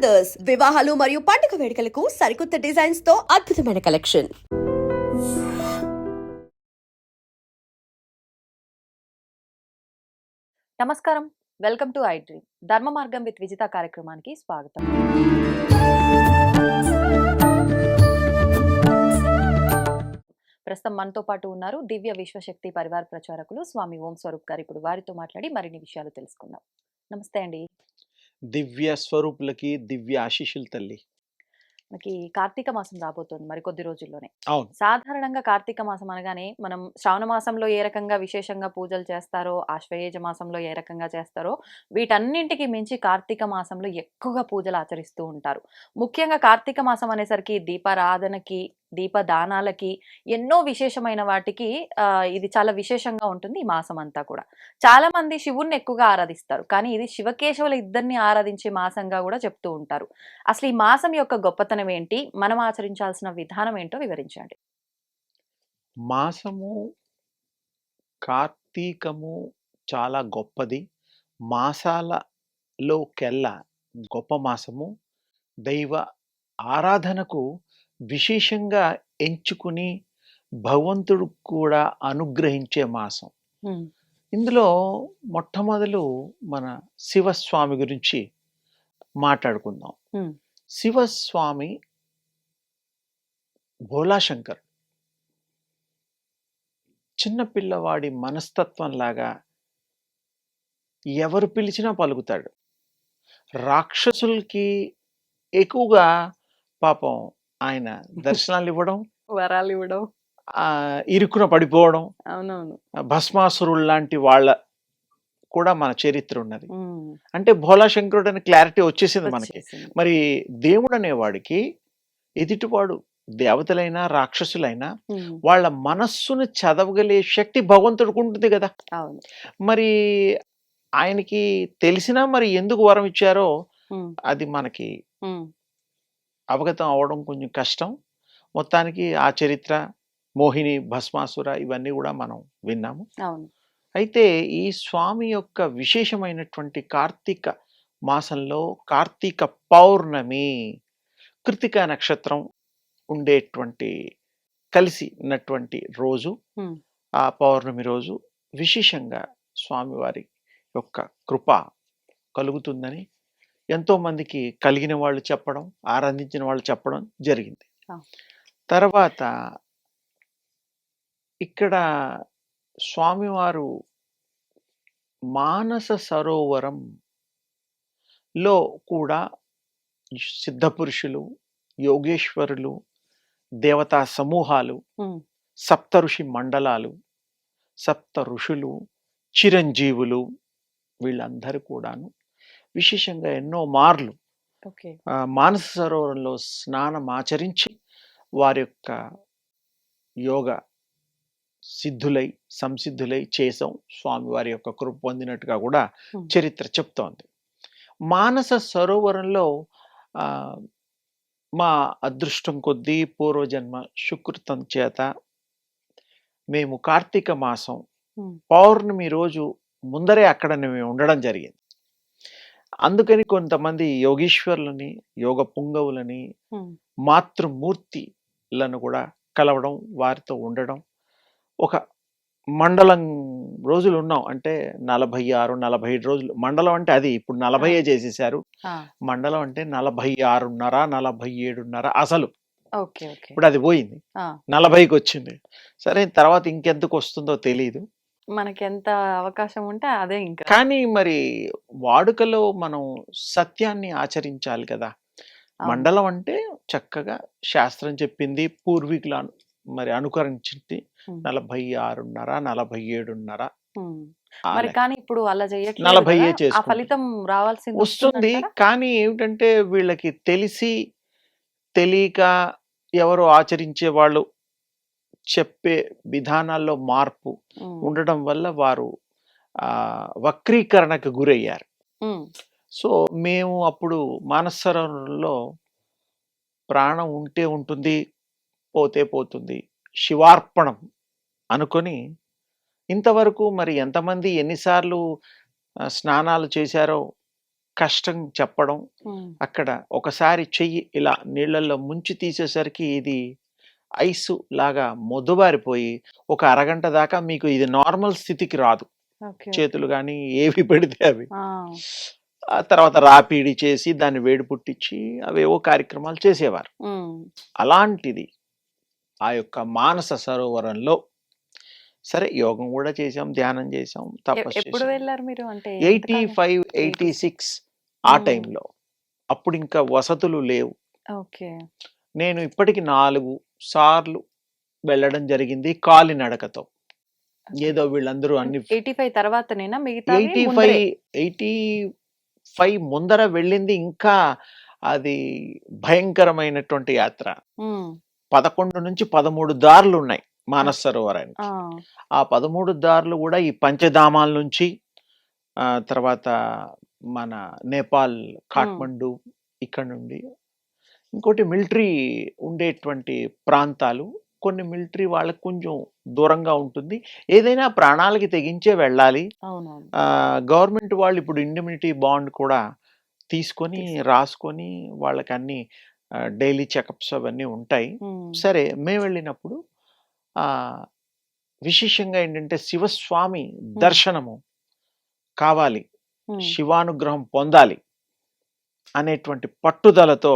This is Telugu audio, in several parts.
బ్రదర్స్ వివాహాలు మరియు పండుగ వేడుకలకు సరికొత్త డిజైన్స్తో అద్భుతమైన కలెక్షన్ నమస్కారం. వెల్కమ్ టు ఐ డ్రీమ్ ధర్మ మార్గం విత్ విజిత కార్యక్రమానికి స్వాగతం. ప్రస్తుతం మనతో పాటు ఉన్నారు దివ్య విశ్వశక్తి పరివార ప్రచారకులు స్వామి ఓం స్వరూప్ గారు. ఇప్పుడు వారితో మాట్లాడి మరిన్ని విషయాలు తెలుసుకుందాం. నమస్తే అండి. దివ్య స్వరూపులకి దివ్య ఆశీస్సులు తల్లి. మనకి కార్తీక మాసం రాబోతోంది మరి కొద్ది రోజుల్లోనే. సాధారణంగా కార్తీక మాసం అనగానే మనం శ్రావణ మాసంలో ఏ రకంగా విశేషంగా పూజలు చేస్తారో ఆశ్వయుజ మాసంలో ఏ రకంగా చేస్తారో వీటన్నింటికి మించి కార్తీక మాసంలో ఎక్కువగా పూజలు ఆచరిస్తూ ఉంటారు. ముఖ్యంగా కార్తీక మాసం అనేసరికి దీపారాధనకి దీపదానాలకి ఎన్నో విశేషమైన వాటికి ఇది చాలా విశేషంగా ఉంటుంది ఈ మాసం అంతా కూడా. చాలా మంది శివుణ్ణి ఎక్కువగా ఆరాధిస్తారు కానీ ఇది శివకేశవుల ఇద్దరిని ఆరాధించే మాసంగా కూడా చెప్తూ ఉంటారు. అసలు ఈ మాసం యొక్క గొప్పతనం ఏంటి? మనం ఆచరించాల్సిన విధానం ఏంటో వివరించండి. మాసము కార్తీకము చాలా గొప్పది. మాసాలలోకెల్లా గొప్ప మాసము. దైవ ఆరాధనకు విశేషంగా ఎంచుకుని భగవంతుడు కూడా అనుగ్రహించే మాసం. ఇందులో మొట్టమొదలు మన శివస్వామి గురించి మాట్లాడుకుందాం. శివస్వామి భోలాశంకర్ చిన్న పిల్లవాడి మనస్తత్వం లాగా ఎవరు పిలిచినా పలుకుతాడు. రాక్షసులకి ఎక్కువగా పాపం ఆయన దర్శనాలు ఇవ్వడం వరాలు ఇవ్వడం ఇరుకున పడిపోవడం అవునవును. భస్మాసురుడు లాంటి వాళ్ళ కూడా మన చరిత్ర ఉన్నది. అంటే భోలాశంకరుడు అనే క్లారిటీ వచ్చేసింది మనకి. మరి దేవుడు అనేవాడికి ఎదుటివాడు దేవతలైనా రాక్షసులైనా వాళ్ళ మనస్సును చదవగలే శక్తి భగవంతుడికి ఉంటుంది కదా. మరి ఆయనకి తెలిసినా మరి ఎందుకు వరం ఇచ్చారో అది మనకి అవగతం అవడం కొంచెం కష్టం. మొత్తానికి ఆ చరిత్ర మోహిని భస్మాసుర ఇవన్నీ కూడా మనం విన్నాము. అయితే ఈ స్వామి యొక్క విశేషమైనటువంటి కార్తీక మాసంలో కార్తీక పౌర్ణమి కృతిక నక్షత్రం ఉండేటువంటి కలిసి ఉన్నటువంటి రోజు. ఆ పౌర్ణమి రోజు విశేషంగా స్వామివారి యొక్క కృప కలుగుతుందని ఎంతో మందికి కలిగిన వాళ్ళు చెప్పడం ఆనందించిన వాళ్ళు చెప్పడం జరిగింది. తర్వాత ఇక్కడ స్వామివారు మానస సరోవరం లో కూడా సిద్ధపురుషులు యోగేశ్వరులు దేవతా సమూహాలు. సప్త ఋషి మండలాలు సప్త ఋషులు చిరంజీవులు వీళ్ళందరూ కూడాను విశేషంగా ఎన్నో మార్లు మానస సరోవరంలో స్నానం ఆచరించి వారి యొక్క యోగ సిద్ధులై సంసిద్ధులై చేసాం స్వామివారి యొక్క కృప పొందినట్టుగా కూడా. చరిత్ర చెప్తోంది మానస సరోవరంలో మా అదృష్టం కొద్దీ పూర్వజన్మ సుకృతం చేత మేము కార్తీక మాసం. పౌర్ణమి రోజు ముందరే అక్కడ మేము ఉండడం జరిగింది అందుకని కొంతమంది యోగీశ్వరులని యోగ పుంగవులని మాతృమూర్తిలను కూడా కలవడం వారితో ఉండడం. ఒక మండలం రోజులు ఉన్నాం. అంటే నలభై ఆరు నలభై ఏడు రోజులు. మండలం అంటే అది ఇప్పుడు నలభై చేసేసారు మండలం అంటే నలభై ఆరున్నర నలభై ఏడున్నర అసలు. Okay okay. ఇప్పుడు అది పోయింది. నలభైకి వచ్చింది సరే తర్వాత ఇంకెందుకు వస్తుందో తెలియదు మనకి ఎంత అవకాశం ఉంటే అదే ఇంకా కానీ మరి వాడుకలో మనం సత్యాన్ని ఆచరించాలి కదా. మండలం అంటే చక్కగా శాస్త్రం చెప్పింది పూర్వీకులు మరి అనుకరించింది. నలభై ఆరున్నర నలభై ఏడున్నర మరి. కానీ ఇప్పుడు అలా చేయట్లేదు నలభై. ఫలితం రావాల్సింది వస్తుంది? కానీ ఏమిటంటే వీళ్ళకి తెలిసి తెలియక ఎవరు ఆచరించే వాళ్ళు చెప్పే విధానాల్లో మార్పు. ఉండడం వల్ల వారు ఆ వక్రీకరణకు గురయ్యారు. సో మేము అప్పుడు మానసరంలో ప్రాణం ఉంటే ఉంటుంది పోతే పోతుంది శివార్పణం అనుకొని ఇంతవరకు మరి ఎంతమంది ఎన్నిసార్లు స్నానాలు చేశారో కష్టం చెప్పడం అక్కడ ఒకసారి చెయ్యి ఇలా నీళ్ళల్లో ముంచి తీసేసరికి ఇది ఐస్ లాగా మొద్దుబారిపోయి ఒక అరగంట దాకా మీకు ఇది నార్మల్ స్థితికి రాదు. చేతులు కానీ ఏవి పెడితే అవి. ఆ, తర్వాత రాపిడి చేసి దాన్ని వేడి పుట్టించి అవేవో కార్యక్రమాలు చేసేవారు. అలాంటిది ఆ యొక్క మానస సరోవరంలో సరే యోగం కూడా చేసాం ధ్యానం చేసాం తపస్సు వెళ్ళారు మీరు? అంటే ఎయిటీ? ఫైవ్ ఎయిటీ సిక్స్ ఆ. టైంలో. అప్పుడు ఇంకా వసతులు లేవు. ఓకే. నేను ఇప్పటికి నాలుగు సార్లు వెళ్ళడం జరిగింది కాలినడకతో ఏదో వీళ్ళందరూ అన్ని ఎయిటీ ఫైవ్ తర్వాతనేనా మిగతా ఎయిటీ ఫైవ్ ఎయిటీ ఫైవ్ ముందర వెళ్ళింది ఇంకా అది భయంకరమైనటువంటి యాత్ర. పదకొండు నుంచి పదమూడు దారులు ఉన్నాయి మానస సరోవరానికి ఆ. పదమూడు దారులు కూడా ఈ పంచధామాల నుంచి ఆ తర్వాత మన నేపాల్ కాఠ్మండు ఇక్కడ నుండి ఇంకోటి మిలిటరీ ఉండేటువంటి ప్రాంతాలు. కొన్ని మిలిటరీ వాళ్ళకి కొంచెం దూరంగా ఉంటుంది. ఏదైనా ప్రాణాలకి తెగించే వెళ్ళాలి. గవర్నమెంట్ వాళ్ళు ఇప్పుడు ఇండిమినిటీ బాండ్ కూడా తీసుకొని రాసుకొని వాళ్ళకి అన్ని డైలీ చెకప్స్ అవన్నీ ఉంటాయి. సరే మేము వెళ్ళినప్పుడు విశేషంగా ఏంటంటే శివస్వామి దర్శనము కావాలి. శివానుగ్రహం పొందాలి అనేటువంటి పట్టుదలతో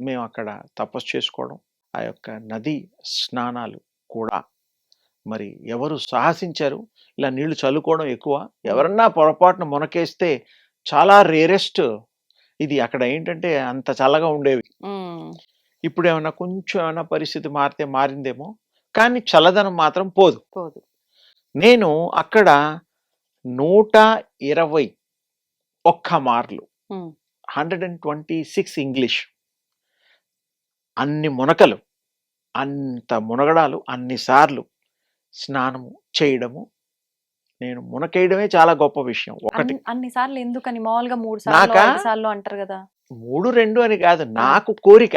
మేము అక్కడ తపస్సు చేసుకోవడం ఆ యొక్క నది స్నానాలు కూడా. మరి ఎవరు సాహసించారు? ఇలా నీళ్ళు చల్లుకోవడం ఎక్కువ. ఎవరన్నా పొరపాటున మునకేస్తే చాలా రేరెస్ట్. ఇది అక్కడ ఏంటంటే అంత చల్లగా ఉండేవి. ఇప్పుడు ఏమైనా కొంచెం ఏమైనా పరిస్థితి మారితే మారిందేమో. కానీ చల్లదనం మాత్రం పోదు. పోదు. నేను అక్కడ నూట ఇరవై ఒక్క మార్లు hundred and twenty six English అన్ని మునకలు అంత మునగడాలు అన్నిసార్లు స్నానము చేయడము. నేను మునకేయడమే చాలా గొప్ప విషయం ఒకటి. అన్ని- అన్ని సార్లు ఎందుకని? మామూలుగా మూడు సార్లు అంటారు కదా. మూడు రెండు అని కాదు నాకు కోరిక.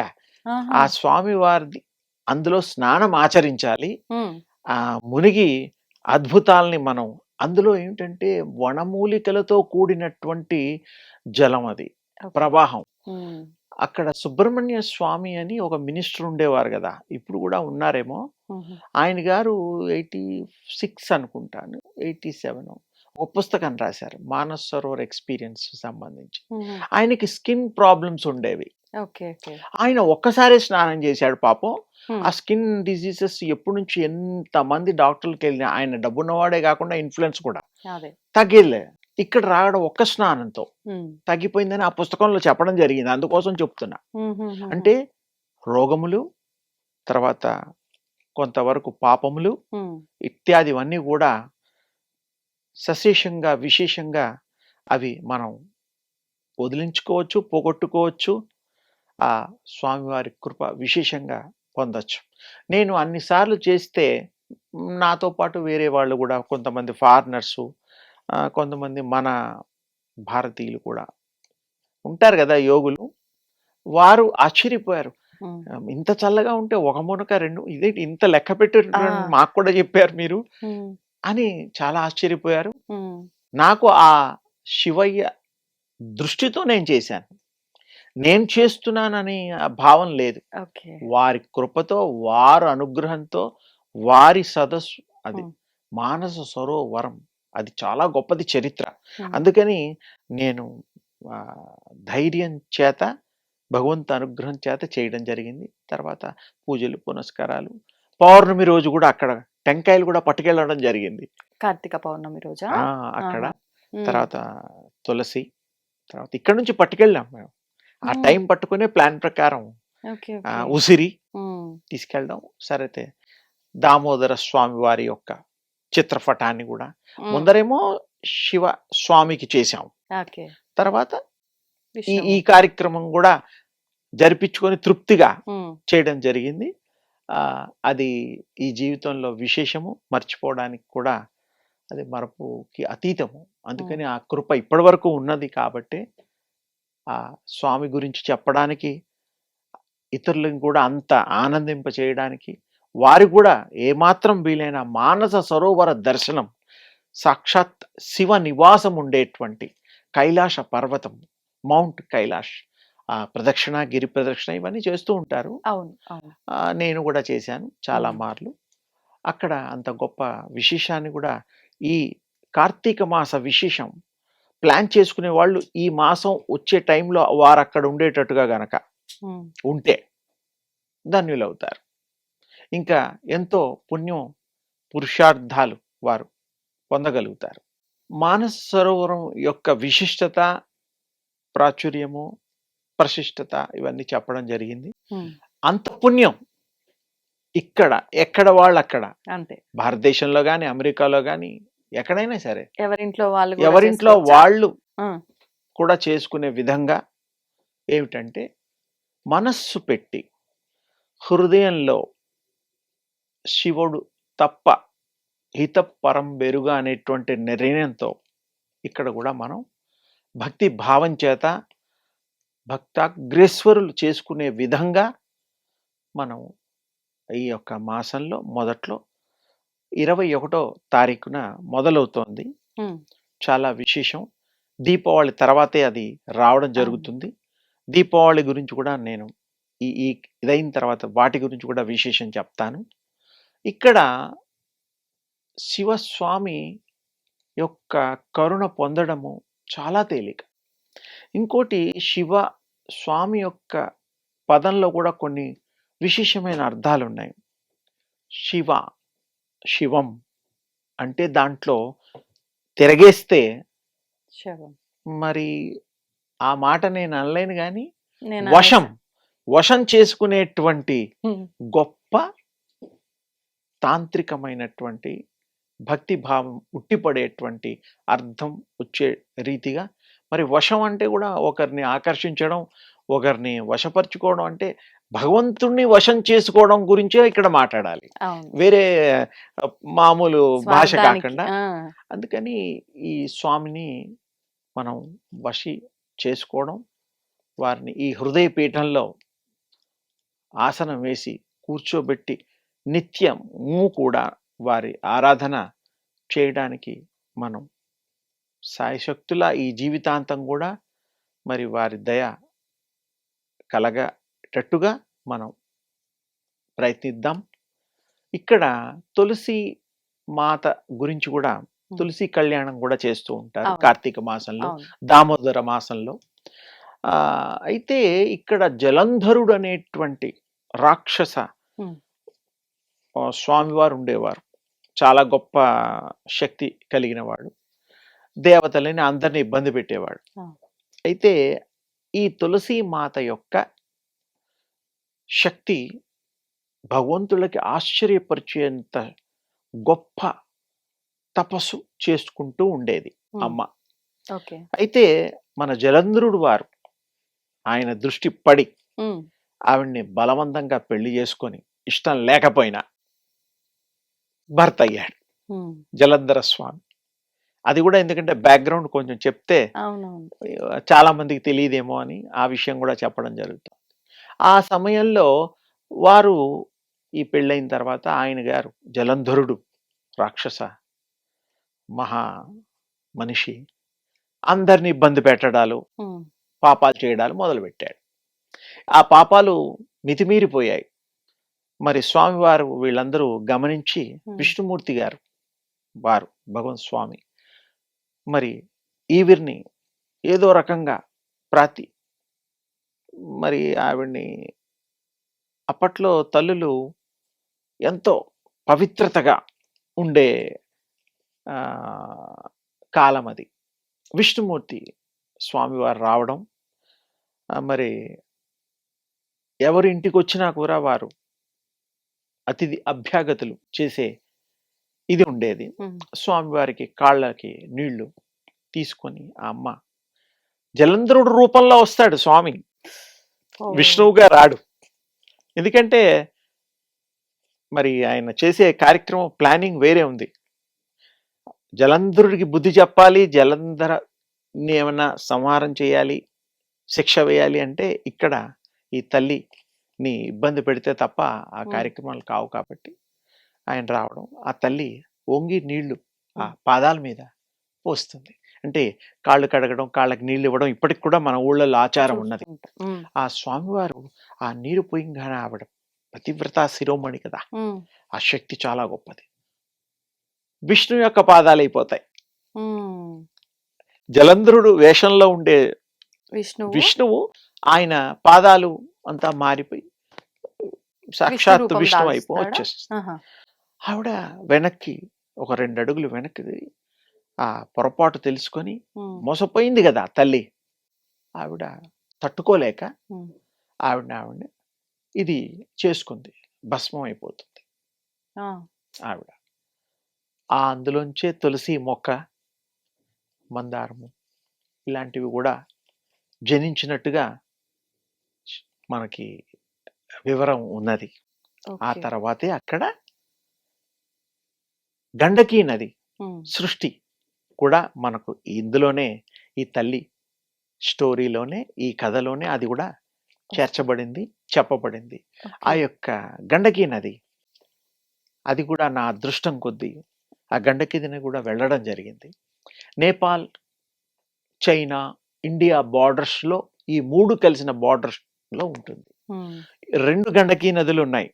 ఆ స్వామి వారిది అందులో స్నానం ఆచరించాలి. ఆ మునిగి అద్భుతాల్ని మనం అందులో ఏంటంటే వనమూలికలతో కూడినటువంటి జలం అది. ప్రవాహం. అక్కడ సుబ్రహ్మణ్య స్వామి అని ఒక మినిస్టర్ ఉండేవారు కదా ఇప్పుడు కూడా ఉన్నారేమో. ఆయన గారు ఎయిటీ సిక్స్ అనుకుంటాను ఎయిటీ సెవెన్ ఒక పుస్తకం రాశారు మానస్ సరోవర్ ఎక్స్పీరియన్స్ సంబంధించి. ఆయనకి స్కిన్ ప్రాబ్లమ్స్ ఉండేవి. ఆయన ఒక్కసారే స్నానం చేశాడు పాపం. ఆ స్కిన్ డిసీజెస్ ఎప్పటి నుంచి ఎంత మంది డాక్టర్లకు వెళ్ళినా ఆయన డబ్బున్నవాడే కాకుండా ఇన్ఫ్లుయెన్స్ కూడా. అదే. తగ్గేలే ఇక్కడ రావడం ఒక్క స్నానంతో. తగ్గిపోయిందని ఆ పుస్తకంలో చెప్పడం జరిగింది. అందుకోసం చెప్తున్నా. అంటే రోగములు తర్వాత కొంతవరకు పాపములు ఇత్యాదివన్నీ కూడా సశేషంగా విశేషంగా అవి మనం వదిలించుకోవచ్చు పోగొట్టుకోవచ్చు ఆ స్వామివారి కృప విశేషంగా పొందొచ్చు. నేను అన్నిసార్లు చేస్తే నాతో పాటు వేరే వాళ్ళు కూడా కొంతమంది ఫారినర్సు కొంతమంది మన భారతీయులు కూడా ఉంటారు కదా యోగులు. వారు ఆశ్చర్యపోయారు. ఇంత చల్లగా ఉంటే ఒక మునక రెండు ఇదే ఇంత లెక్క పెట్టి. మాకు కూడా చెప్పారు మీరు. అని చాలా ఆశ్చర్యపోయారు. నాకు ఆ శివయ్య దృష్టితో నేను చేశాను. నేను చేస్తున్నానని ఆ భావం లేదు. వారి కృపతో వారి అనుగ్రహంతో వారి సదస్సు అది. మానస సరోవరం. అది చాలా గొప్పది చరిత్ర. అందుకని నేను ధైర్యం చేత భగవంతు అనుగ్రహం చేత చేయడం జరిగింది. తర్వాత పూజలు పునస్కారాలు పౌర్ణమి రోజు కూడా అక్కడ టెంకాయలు కూడా పట్టుకెళ్ళడం జరిగింది. కార్తీక పౌర్ణమి రోజా? అక్కడ. తర్వాత తులసి తర్వాత ఇక్కడ నుంచి పట్టుకెళ్ళాం మేము. ఆ. టైం పట్టుకునే ప్లాన్ ప్రకారం ఉసిరి తీసుకెళ్ళడం. సరైతే దామోదర స్వామి వారి యొక్క చిత్రపటాన్ని కూడా. ముందరేమో శివ స్వామికి చేశాం. తర్వాత ఈ కార్యక్రమం కూడా జరిపించుకొని తృప్తిగా చేయడం జరిగింది. అది ఈ జీవితంలో విశేషము మర్చిపోవడానికి కూడా అది మరపుకి అతీతము. అందుకని ఆ కృప ఇప్పటి వరకు ఉన్నది కాబట్టి ఆ స్వామి గురించి చెప్పడానికి ఇతరులను కూడా అంత ఆనందింప చేయడానికి వారి కూడా ఏమాత్రం వీలైన మానస సరోవర దర్శనం సాక్షాత్ శివ నివాసం ఉండేటువంటి కైలాస పర్వతం మౌంట్ కైలాష్. ఆ ప్రదక్షిణ గిరి ప్రదక్షిణ ఇవన్నీ చేస్తూ ఉంటారు. నేను కూడా చేశాను చాలా. మార్లు. అక్కడ అంత గొప్ప విశేషాన్ని కూడా ఈ కార్తీక మాస విశేషం ప్లాన్ చేసుకునే వాళ్ళు ఈ మాసం వచ్చే టైంలో వారు అక్కడ ఉండేటట్టుగా గనక ఉంటే ధన్యులవుతారు. ఇంకా ఎంతో పుణ్యం పురుషార్థాలు వారు పొందగలుగుతారు. మానస సరోవరం యొక్క విశిష్టత ప్రాచుర్యము ప్రశిష్టత ఇవన్నీ చెప్పడం జరిగింది. అంత పుణ్యం ఇక్కడ ఎక్కడ వాళ్ళు అక్కడ అంతే. భారతదేశంలో కానీ అమెరికాలో కానీ ఎక్కడైనా సరే. ఎవరింట్లో వాళ్ళు ఎవరింట్లో? వాళ్ళు కూడా చేసుకునే విధంగా ఏమిటంటే మనస్సు పెట్టి హృదయంలో శివుడు తప్ప హిత పరం బెరుగా అనేటువంటి నిర్ణయంతో ఇక్కడ కూడా మనం భక్తి భావం చేత భక్తాగ్రేశ్వరులు చేసుకునే విధంగా మనం ఈ యొక్క మాసంలో మొదట్లో ఇరవై ఒకటో తారీఖున మొదలవుతోంది. చాలా విశేషం. దీపావళి తర్వాతే అది రావడం జరుగుతుంది. దీపావళి గురించి కూడా నేను ఈ ఈ ఇదైన తర్వాత వాటి గురించి కూడా విశేషం చెప్తాను. ఇక్కడ శివస్వామి యొక్క కరుణ పొందడము చాలా తేలిక. ఇంకోటి శివ స్వామి యొక్క పదంలో కూడా కొన్ని విశేషమైన అర్థాలు ఉన్నాయి శివ శివం అంటే దాంట్లో తిరగేస్తే శవం. మరి ఆ మాట నేను అనలేను కానీ వశం వశం చేసుకునేటువంటి గొప్ప తాంత్రికమైనటువంటి భక్తి భావం ఉట్టిపడేటువంటి అర్థం వచ్చే రీతిగా మరి వశం అంటే కూడా ఒకరిని ఆకర్షించడం ఒకరిని వశపరుచుకోవడం అంటే భగవంతుణ్ణి వశం చేసుకోవడం గురించే ఇక్కడ మాట్లాడాలి. వేరే మామూలు భాష కాకుండా. అందుకని ఈ స్వామిని మనం వశి చేసుకోవడం వారిని ఈ హృదయ పీఠంలో ఆసనం వేసి కూర్చోబెట్టి నిత్యము కూడా వారి ఆరాధన చేయడానికి మనం సాయశక్తుల ఈ జీవితాంతం కూడా మరి వారి దయ కలగటట్టుగా మనం ప్రయత్నిద్దాం. ఇక్కడ తులసి మాత గురించి కూడా తులసి కళ్యాణం కూడా చేస్తూ ఉంటారు. కార్తీక మాసంలో దామోదర మాసంలో. ఆ అయితే ఇక్కడ జలంధరుడు అనేటువంటి రాక్షస స్వామివారు ఉండేవారు. చాలా గొప్ప శక్తి కలిగిన వాడు. దేవతలని అందరిని ఇబ్బంది పెట్టేవాడు. అయితే ఈ తులసి మాత యొక్క శక్తి భగవంతులకి ఆశ్చర్యపరిచేంత గొప్ప తపస్సు చేసుకుంటూ ఉండేది అమ్మ. ఓకే. అయితే మన జలంధ్రుడు వారు ఆయన దృష్టి పడి ఆవిడ్ని బలవంతంగా పెళ్ళి చేసుకొని ఇష్టం లేకపోయినా భర్త అయ్యాడు జలంధర స్వామి. అది కూడా ఎందుకంటే బ్యాక్గ్రౌండ్ కొంచెం చెప్తే చాలా మందికి తెలియదేమో అని ఆ విషయం కూడా చెప్పడం జరుగుతుంది. ఆ సమయంలో వారు ఈ పెళ్ళైన తర్వాత ఆయన గారు జలంధరుడు రాక్షస మహా మనిషి అందరిని ఇబ్బంది పెట్టడాలు పాపాలు చేయడాలు మొదలుపెట్టాడు. ఆ పాపాలు మితిమీరిపోయాయి. మరి స్వామివారు వీళ్ళందరూ గమనించి. విష్ణుమూర్తి గారు వారు భగవంత్ స్వామి మరి ఈవిర్ని ఏదో రకంగా ప్రాతి మరి ఆవిడ్ని అప్పట్లో తల్లులు ఎంతో పవిత్రతగా ఉండే కాలం అది విష్ణుమూర్తి స్వామివారు రావడం మరి ఎవరి ఇంటికి వచ్చినా కూడా వారు అతిథి అభ్యాగతులు చేసే ఇది ఉండేది. స్వామివారికి కాళ్ళకి నీళ్ళు తీసుకొని ఆ అమ్మ జలంధరుడు రూపంలో వస్తాడు స్వామి. విష్ణువుగా రాడు. ఎందుకంటే మరి ఆయన చేసే కార్యక్రమం ప్లానింగ్ వేరే ఉంది. జలంధరుడికి బుద్ధి చెప్పాలి జలంధరని ఏమన్నా సంహారం చేయాలి శిక్ష వేయాలి అంటే ఇక్కడ ఈ తల్లిని ఇబ్బంది పెడితే తప్ప ఆ. కార్యక్రమాలు కావు కాబట్టి ఆయన రావడం ఆ తల్లి వంగి నీళ్ళు ఆ పాదాల మీద పోస్తుంది. అంటే కాళ్ళు కడగడం కాళ్ళకి నీళ్ళు ఇవ్వడం ఇప్పటికి కూడా మన ఊళ్ళలో ఆచారం ఉన్నది. ఆ స్వామివారు ఆ నీరు పోయింగానే ఆవిడ పతివ్రత శిరోమణి కదా! ఆ శక్తి చాలా గొప్పది. విష్ణు యొక్క పాదాలు అయిపోతాయి. జలంధ్రుడు వేషంలో ఉండే విష్ణువు? విష్ణువు ఆయన పాదాలు అంతా మారిపోయి సాక్షాత్ విష్ణు అయిపో? వచ్చేస్తుంది. ఆవిడ వెనక్కి ఒక రెండు అడుగులు వెనక్కి ఆ పొరపాటు తెలుసుకొని మోసపోయింది కదా తల్లి. ఆవిడ తట్టుకోలేక. ఆవిడ ఆవిడ ఇది చేసుకుంది. భస్మం అయిపోతుంది. ఆవిడ. ఆ అందులోంచే తులసి మొక్క మందారము ఇలాంటివి కూడా జనించినట్టుగా మనకి వివరం ఉన్నది. ఆ. తర్వాతే అక్కడ గండకీ నది సృష్టి కూడా మనకు ఇందులోనే ఈ తల్లి స్టోరీలోనే ఈ కథలోనే అది కూడా చేర్చబడింది చెప్పబడింది. ఆ. యొక్క గండకీ నది అది కూడా నా అదృష్టం కొద్దీ ఆ గండకీ నది కూడా వెళ్ళడం జరిగింది. నేపాల్ చైనా ఇండియా borders లో ఈ మూడు కలిసిన borders లో ఉంటుంది. ఉమ్, రెండు గండకీ నదులు ఉన్నాయి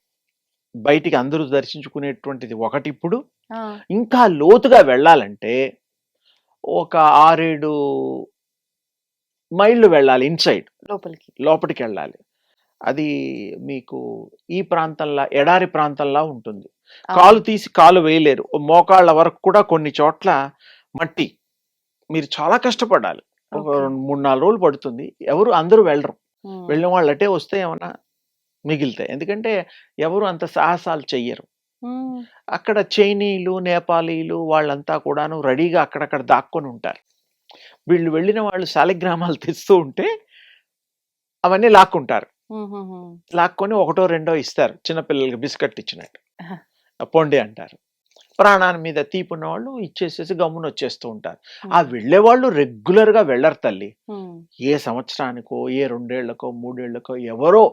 బయటికి అందరూ దర్శించుకునేటువంటిది ఒకటి ఇప్పుడు ఆ, ఇంకా లోతుగా వెళ్ళాలంటే ఒక ఆరేడు మైళ్ళు వెళ్ళాలి ఇన్సైడ్. లోపలికి. లోపలికి వెళ్ళాలి అది మీకు ఈ ప్రాంతంలో ఎడారి ప్రాంతంలా ఉంటుంది. కాలు తీసి కాలు వేయలేరు. ఓ మోకాళ్ళ వరకు కూడా కొన్ని చోట్ల మట్టి. మీరు చాలా కష్టపడాలి. ఒక ఓకే. రెండు మూడు నాలుగు రోజులు పడుతుంది. ఎవరు అందరూ వెళ్ళరు. వెళ్ళిన వాళ్ళు అటే వస్తే ఏమన్నా మిగిలితాయి. ఎందుకంటే ఎవరు అంత సాహసాలు చెయ్యరు. అక్కడ చైనీయులు నేపాలీలు వాళ్ళంతా కూడాను రెడీగా అక్కడక్కడ దాక్కొని ఉంటారు. వీళ్ళు వెళ్ళిన వాళ్ళు శాలిగ్రామాలు తెస్తూ ఉంటే అవన్నీ లాక్కుంటారు. లాక్కొని ఒకటో రెండో ఇస్తారు. చిన్నపిల్లలకి బిస్కెట్ ఇచ్చినట్టు. పొండి అంటారు. ప్రాణాన్ని మీద తీపున్న వాళ్ళు ఇచ్చేసేసి గమ్మున వచ్చేస్తూ ఉంటారు. ఆ వెళ్ళే వాళ్ళు రెగ్యులర్గా వెళ్ళరు తల్లి. ఏ సంవత్సరానికో ఏ రెండేళ్ళకో మూడేళ్ళకో ఎవరో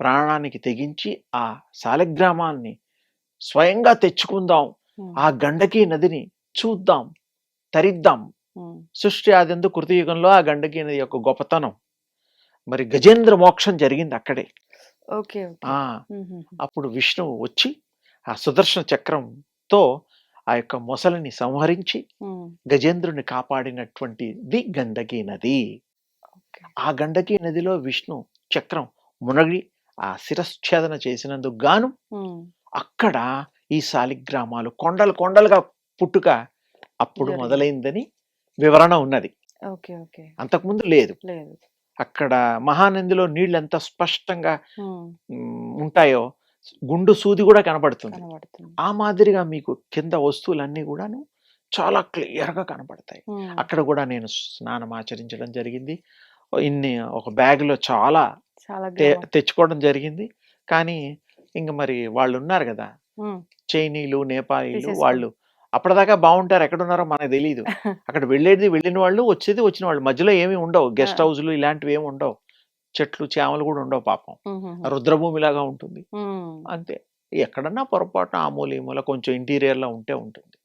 ప్రాణానికి తెగించి ఆ శాలిగ్రామాన్ని స్వయంగా తెచ్చుకుందాం. ఆ గండకీ నదిని చూద్దాం తరిద్దాం. సృష్టి ఆదిందు కృతయుగంలో ఆ గండకీ నది యొక్క గొప్పతనం. మరి గజేంద్ర మోక్షం జరిగింది అక్కడే. ఓకే అప్పుడు విష్ణువు వచ్చి ఆ సుదర్శన చక్రంతో ఆ యొక్క మొసలిని సంహరించి గజేంద్రుని కాపాడినటువంటిది గండకీ నది. ఆ గండకీ నదిలో విష్ణు చక్రం మునగి ఆ శిరశ్ఛేదన చేసినందుకు గాను అక్కడ ఈ శాలిగ్రామాలు కొండలు కొండలుగా పుట్టుక అప్పుడు. మొదలైందని వివరణ ఉన్నది. Okay okay. అంతకుముందు లేదు. లేదు. అక్కడ మహానందిలో నీళ్ళు ఎంత స్పష్టంగా ఉంటాయో గుండు సూది కూడా కనబడుతుంది. కనబడుతుంది. ఆ మాదిరిగా మీకు కింద వస్తువులన్నీ కూడాను చాలా క్లియర్గా కనబడతాయి. ఉమ్, అక్కడ కూడా నేను స్నానం ఆచరించడం జరిగింది. ఇన్ని ఒక బ్యాగ్లో చాలా. తెచ్చుకోవడం జరిగింది. కానీ ఇంక మరి వాళ్ళు ఉన్నారు కదా చైనీలు నేపాలీలు. వాళ్ళు అప్పటిదాకా బాగుంటారు ఎక్కడున్నారో మనకు తెలియదు అక్కడ వెళ్ళేది వెళ్ళిన వాళ్ళు వచ్చేది వచ్చిన వాళ్ళు. మధ్యలో ఏమీ ఉండవు. గెస్ట్. హౌస్లు ఇలాంటివి ఏమి ఉండవు. చెట్లు చేమలు కూడా ఉండవు పాపం. రుద్రభూమిలాగా ఉంటుంది. అంతే. ఎక్కడన్నా పొరపాటున ఆ మూల ఈ మూల కొంచెం ఇంటీరియర్లో ఉంటే ఉంటుంది.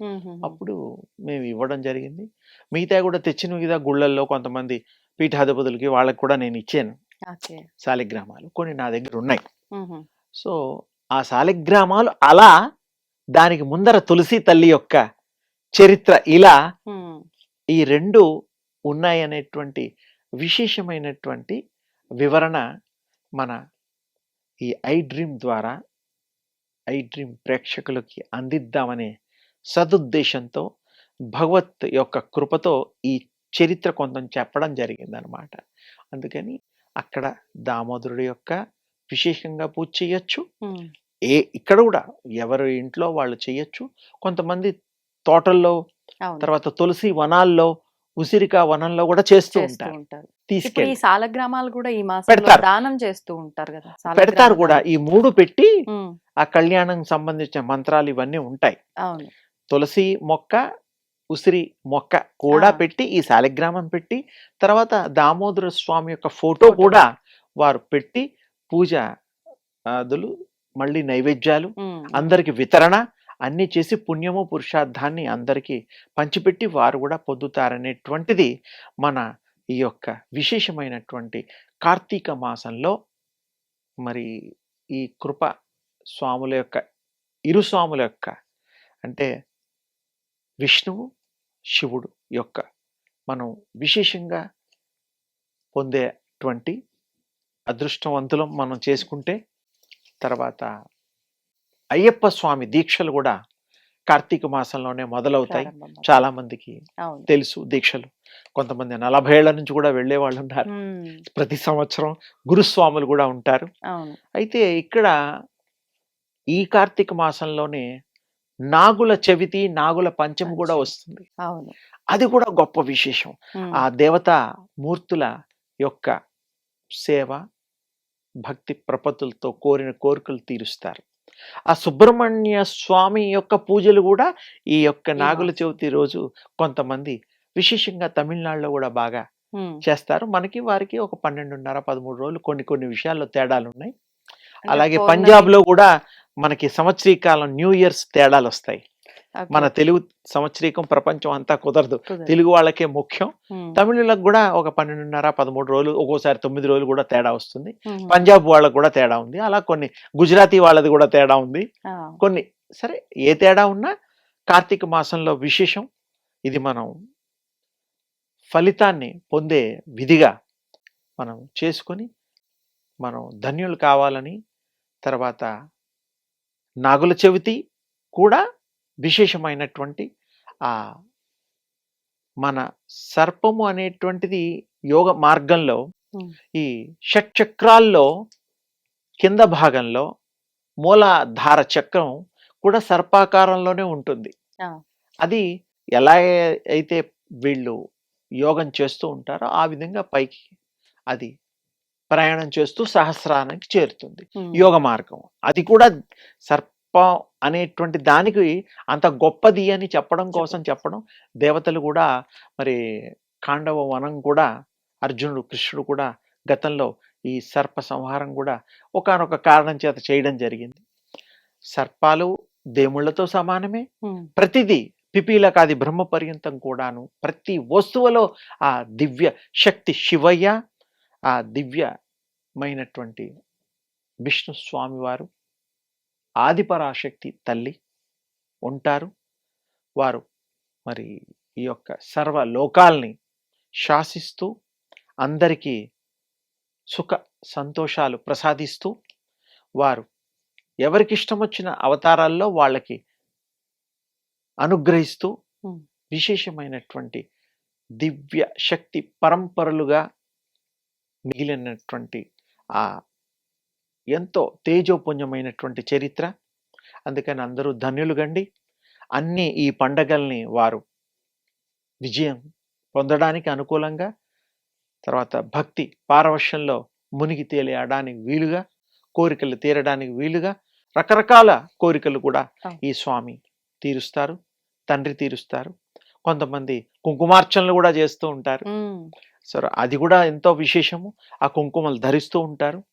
అప్పుడు మేము ఇవ్వడం జరిగింది. మిగతా కూడా తెచ్చిన మిగతా గుళ్ళల్లో కొంతమంది పీఠాధిపతులకి వాళ్ళకి కూడా నేను ఇచ్చాను. శాలిగ్రామాలు కొన్ని నా దగ్గర ఉన్నాయి. సో ఆ శాలిగ్రామాలు అలా దానికి ముందర తులసి తల్లి యొక్క చరిత్ర ఇలా ఈ రెండు ఉన్నాయనేటువంటి విశేషమైనటువంటి వివరణ మన ఈ ఐ డ్రీమ్ ద్వారా ఐ డ్రీమ్ ప్రేక్షకులకి అందిద్దామనే సదుద్దేశంతో భగవత్ యొక్క కృపతో ఈ చరిత్ర కొంత చెప్పడం జరిగిందనమాట అందుకని అక్కడ దామోదరుడి యొక్క విశేషంగా పూజ చేయొచ్చు. ఏ ఇక్కడ కూడా ఎవరి ఇంట్లో వాళ్ళు చేయొచ్చు. కొంతమంది తోటల్లో తర్వాత తులసి వనాల్లో ఉసిరికా వనంలో కూడా చేస్తూ ఉంటారు తీసుకెళ్ళి సాలగ్రామాలు కూడా ఈ మాసంలో పెడతారు. దానం చేస్తూ ఉంటారు కదా పెడతారు కూడా. ఈ మూడు పెట్టి ఆ కళ్యాణం సంబంధించిన మంత్రాలు ఇవన్నీ ఉంటాయి తులసి మొక్క ఉసిరి మొక్క కూడా. పెట్టి ఈ శాలిగ్రామం పెట్టి తర్వాత దామోదర స్వామి యొక్క ఫోటో. కూడా వారు పెట్టి పూజ అదులు మళ్ళీ నైవేద్యాలు అందరికి వితరణ అన్నీ చేసి పుణ్యము పురుషార్థాన్ని అందరికీ పంచిపెట్టి వారు కూడా పొందుతారనేటువంటిది మన ఈ యొక్క విశేషమైనటువంటి కార్తీక మాసంలో మరి ఈ కృప స్వాముల యొక్క ఇరు స్వాముల యొక్క అంటే విష్ణువు శివుడు యొక్క మనం విశేషంగా పొందేటువంటి అదృష్టవంతులం మనం చేసుకుంటే తర్వాత అయ్యప్ప స్వామి దీక్షలు కూడా కార్తీక మాసంలోనే మొదలవుతాయి. చాలా మందికి తెలుసు దీక్షలు. కొంతమంది నలభై ఏళ్ళ నుంచి కూడా వెళ్ళే వాళ్ళు ఉన్నారు. ప్రతి సంవత్సరం గురుస్వాములు కూడా ఉంటారు. అయితే ఇక్కడ ఈ కార్తీక మాసంలోనే నాగుల చవితి నాగుల పంచమి కూడా. వస్తుంది. అది కూడా గొప్ప విశేషం. ఆ దేవతా మూర్తుల యొక్క సేవ భక్తి ప్రపత్తులతో కోరిన కోరికలు తీరుస్తారు. ఆ సుబ్రహ్మణ్య స్వామి యొక్క పూజలు కూడా ఈ యొక్క నాగుల. చవితి రోజు కొంతమంది విశేషంగా తమిళనాడులో కూడా బాగా చేస్తారు. మనకి వారికి ఒక పన్నెండున్నర పదమూడు రోజులు కొన్ని కొన్ని విషయాల్లో తేడాలు ఉన్నాయి అలాగే పంజాబ్లో కూడా మనకి సంవత్సరీకాలం న్యూ ఇయర్స్ తేడాలు వస్తాయి మన తెలుగు సంవత్సరీకం ప్రపంచం అంతా కుదరదు. తెలుగు వాళ్ళకే ముఖ్యం. తమిళులకు కూడా ఒక పన్నెండున్నర పదమూడు రోజులు ఒక్కోసారి తొమ్మిది రోజులు కూడా తేడా వస్తుంది. పంజాబ్ వాళ్ళకు కూడా తేడా ఉంది. అలా కొన్ని గుజరాతీ వాళ్ళది కూడా తేడా ఉంది. కొన్ని సరే ఏ తేడా ఉన్నా కార్తీక మాసంలో విశేషం ఇది మనం ఫలితాన్ని పొందే విధిగా మనం చేసుకొని మనం ధన్యులు కావాలని తర్వాత నాగుల చవితి కూడా విశేషమైనటువంటి ఆ మన సర్పము అనేటువంటిది యోగ మార్గంలో ఈ షట్చక్రాల్లో కింద భాగంలో మూలాధార చక్రం కూడా సర్పాకారంలోనే ఉంటుంది. అది ఎలా అయితే వీళ్ళు యోగం చేస్తూ ఉంటారో ఆ విధంగా పైకి అది ప్రయాణం చేస్తూ సహస్రానికి చేరుతుంది. యోగ మార్గం. అది కూడా సర్పం అనేటువంటి దానికి అంత గొప్పది అని చెప్పడం కోసం చెప్పడం దేవతలు కూడా మరి కాండవ వనం కూడా అర్జునుడు కృష్ణుడు కూడా గతంలో ఈ సర్ప సంహారం కూడా ఒకానొక కారణం చేత చేయడం జరిగింది. సర్పాలు దేముళ్ళతో సమానమే. ప్రతిదీ పిపీలకాది బ్రహ్మ పర్యంతం కూడాను ప్రతి వస్తువులో ఆ దివ్య శక్తి శివయ్య ఆ దివ్యమైనటువంటి విష్ణు స్వామివారు ఆదిపరాశక్తి తల్లి ఉంటారు వారు మరి ఈ యొక్క సర్వ లోకాల్ని శాసిస్తూ అందరికీ సుఖ సంతోషాలు ప్రసాదిస్తూ వారు ఎవరికి ఇష్టం వచ్చిన అవతారాల్లో వాళ్ళకి అనుగ్రహిస్తూ. విశేషమైనటువంటి దివ్య శక్తి పరంపరలుగా మిగిలినటువంటి ఆ ఎంతో తేజోపుణ్యమైనటువంటి చరిత్ర. అందుకని అందరూ ధన్యులు గండి అన్ని ఈ పండగల్ని వారు విజయం పొందడానికి అనుకూలంగా తర్వాత భక్తి పారవశ్యంలో మునిగి తేలియడానికి వీలుగా కోరికలు తీరడానికి వీలుగా రకరకాల కోరికలు కూడా. ఈ స్వామి తీరుస్తారు తండ్రి తీరుస్తారు. కొంతమంది కుంకుమార్చనలు కూడా చేస్తూ ఉంటారు. సరే అది కూడా ఎంతో విశేషము. ఆ కుంకుమలు ధరిస్తూ ఉంటారు.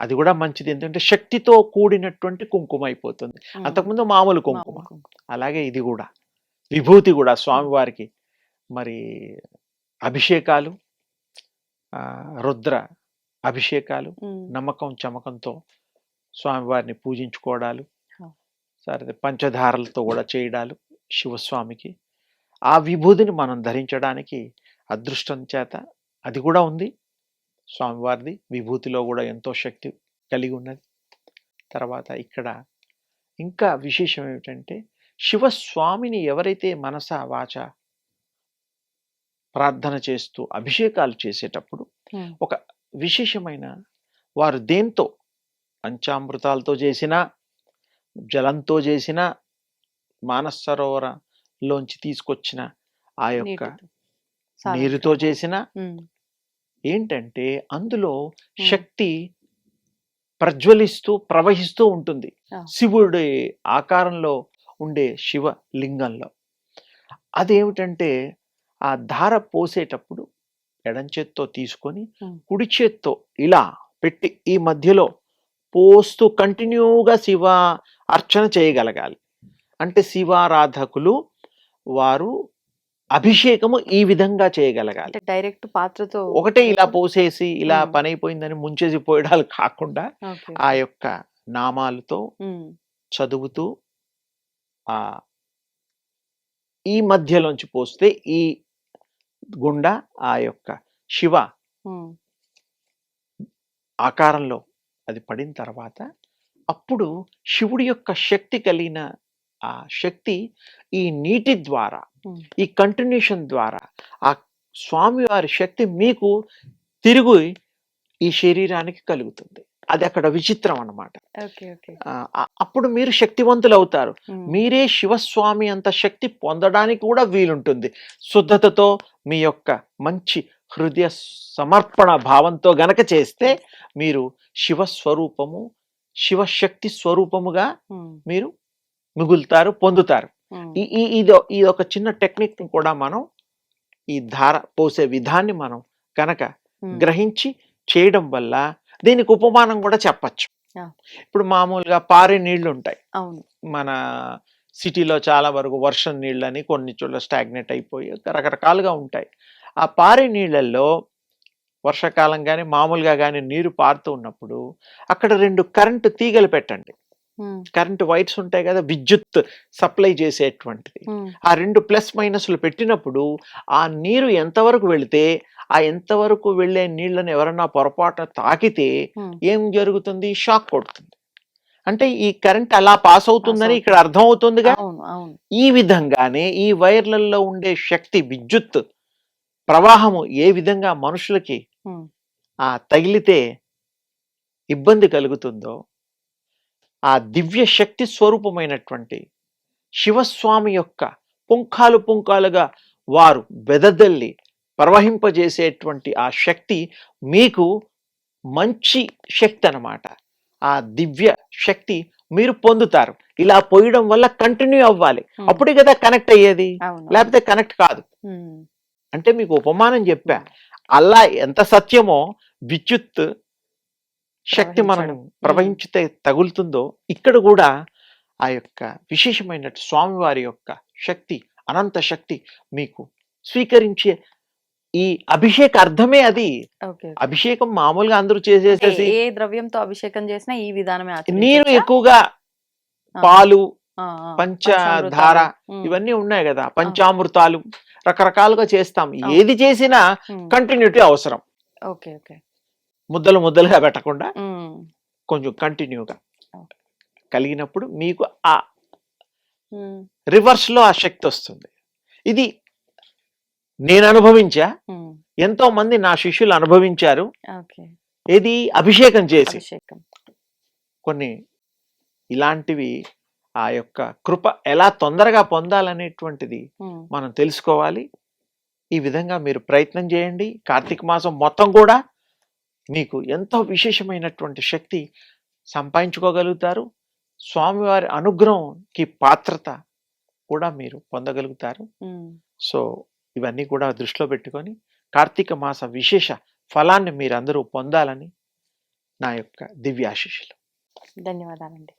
అది కూడా మంచిది. ఎందుకంటే శక్తితో కూడినటువంటి కుంకుమ అయిపోతుంది. అంతకుముందు మామూలు కుంకుమ. అలాగే ఇది కూడా. విభూతి కూడా స్వామివారికి మరి అభిషేకాలు రుద్ర అభిషేకాలు నమ్మకం చమకంతో స్వామివారిని పూజించుకోవడాలు. సరే పంచదారలతో కూడా చేయడాలు శివస్వామికి. ఆ విభూతిని మనం ధరించడానికి అదృష్టం చేత అది కూడా ఉంది. స్వామివారిది విభూతిలో కూడా ఎంతో శక్తి కలిగి ఉన్నది. తర్వాత ఇక్కడ ఇంకా విశేషం ఏమిటంటే శివస్వామిని ఎవరైతే మనస వాచ ప్రార్థన చేస్తూ అభిషేకాలు చేసేటప్పుడు ఉమ్, విశేషమైన వారు దేంతో? పంచామృతాలతో చేసిన జలంతో చేసిన మానస సరోవరంలోంచి తీసుకొచ్చిన ఆ యొక్క. నీరుతో చేసిన ఏంటంటే అందులో శక్తి ప్రజ్వలిస్తూ ప్రవహిస్తూ ఉంటుంది. శివుడి ఆకారంలో ఉండే శివ లింగంలో అదేమిటంటే ఆ ధార పోసేటప్పుడు ఎడం చేత్తో తీసుకొని. కుడి చేత్తో ఇలా పెట్టి ఈ మధ్యలో పోస్తూ కంటిన్యూగా శివ అర్చన చేయగలగాలి అంటే శివారాధకులు వారు అభిషేకము ఈ విధంగా చేయగలగాలి డైరెక్ట్ పాత్రతో ఒకటే ఇలా పోసేసి ఇలా. పని అయిపోయిందని ముంచేసి పోయడాలు కాకుండా ఆ యొక్క నామాలతో చదువుతూ ఆ ఈ మధ్యలోంచి పోస్తే ఈ గుండా ఆ యొక్క శివ ఆకారంలో అది పడిన తర్వాత అప్పుడు శివుడి యొక్క శక్తి కలిగిన ఆ శక్తి ఈ నీటి ద్వారా. ఈ కంటిన్యూషన్ ద్వారా ఆ స్వామివారి శక్తి మీకు తిరిగి ఈ శరీరానికి కలుగుతుంది. అది అక్కడ విచిత్రం ఆ- అప్పుడు మీరు శక్తివంతులు అవుతారు. మీరే శివస్వామి అంత శక్తి పొందడానికి కూడా వీలుంటుంది. శుద్ధతతో మీ యొక్క మంచి హృదయ సమర్పణ భావంతో గనక చేస్తే మీరు శివస్వరూపము శివశక్తి స్వరూపముగా మీరు మిగులుతారు పొందుతారు. ఈ ఇది ఈ ఒక చిన్న టెక్నిక్ కూడా మనం ఈ ధార పోసే విధాన్ని మనం కనుక గ్రహించి చేయడం వల్ల దీనికి ఉపమానం కూడా చెప్పచ్చు. ఇప్పుడు మామూలుగా పారే నీళ్ళు ఉంటాయి మన సిటీలో చాలా వరకు వర్షం నీళ్ళని కొన్ని చోట్ల స్టాగ్నెట్ అయిపోయి రకరకాలుగా ఉంటాయి. ఆ పారే నీళ్ళల్లో వర్షాకాలం కానీ మామూలుగా కానీ నీరు పారుతూ ఉన్నప్పుడు అక్కడ రెండు కరెంటు తీగలు పెట్టండి. కరెంటు వైర్స్ ఉంటాయి కదా విద్యుత్ సప్లై చేసేటువంటిది. ఆ రెండు ప్లస్ మైనస్లు పెట్టినప్పుడు ఆ నీరు ఎంతవరకు వెళితే ఆ ఎంతవరకు వెళ్ళే నీళ్ళని ఎవరన్నా పొరపాటున తాకితే ఏం జరుగుతుంది? షాక్ కొడుతుంది. అంటే ఈ కరెంట్ అలా పాస్ అవుతుందని ఇక్కడ అర్థం అవుతుందిగా? ఈ విధంగానే ఈ వైర్లలో ఉండే శక్తి విద్యుత్ ప్రవాహము ఏ విధంగా మనుషులకి ఆ తగిలితే ఇబ్బంది కలుగుతుందో ఆ దివ్య శక్తి స్వరూపమైనటువంటి శివస్వామి యొక్క పుంఖాలు పుంఖాలుగా వారు బెదదల్లి ప్రవహింపజేసేటువంటి ఆ శక్తి మీకు మంచి శక్తి అన్నమాట. ఆ దివ్య శక్తి మీరు పొందుతారు. ఇలా పోయడం వల్ల కంటిన్యూ అవ్వాలి. అప్పుడే కదా కనెక్ట్ అయ్యేది. లేకపోతే కనెక్ట్ కాదు. అంటే మీకు ఉపమానం చెప్పా. అలా ఎంత సత్యమో విద్యుత్ శక్తి మనం. ప్రవహించితే తగులుతుందో ఇక్కడ కూడా ఆ యొక్క విశేషమైన స్వామివారి యొక్క శక్తి అనంత శక్తి మీకు స్వీకరించే ఈ అభిషేక అర్థమే అది అభిషేకం మామూలుగా అందరూ చేసేసేసి ఏ ద్రవ్యంతో అభిషేకం చేసినా ఈ విధానమే నీరు ఆచరించొచ్చా? ఎక్కువగా పాలు పంచధార ఇవన్నీ ఉన్నాయి కదా పంచామృతాలు రకరకాలుగా చేస్తాం. ఏది చేసినా కంటిన్యూటీ అవసరం. Okay okay. ముద్దలు ముద్దలుగా పెట్టకుండా కొంచెం కంటిన్యూగా. కలిగినప్పుడు మీకు ఆ ఉమ్, రివర్స్లో ఆ శక్తి వస్తుంది. ఇది నేను అనుభవించా. ఎంతో మంది నా శిష్యులు అనుభవించారు. ఏది? అభిషేకం చేసి. కొన్ని ఇలాంటివి ఆ యొక్క కృప ఎలా తొందరగా పొందాలనేటువంటిది మనం తెలుసుకోవాలి. ఈ విధంగా మీరు ప్రయత్నం చేయండి. కార్తీక మాసం మొత్తం కూడా మీకు ఎంతో విశేషమైనటువంటి శక్తి సంపాదించుకోగలుగుతారు. స్వామివారి అనుగ్రహంకి పాత్రత కూడా మీరు పొందగలుగుతారు. సో ఇవన్నీ కూడా దృష్టిలో పెట్టుకొని కార్తీక మాస విశేష ఫలాన్ని మీరందరూ పొందాలని నా యొక్క దివ్యాశిషులు ధన్యవాదాలండి.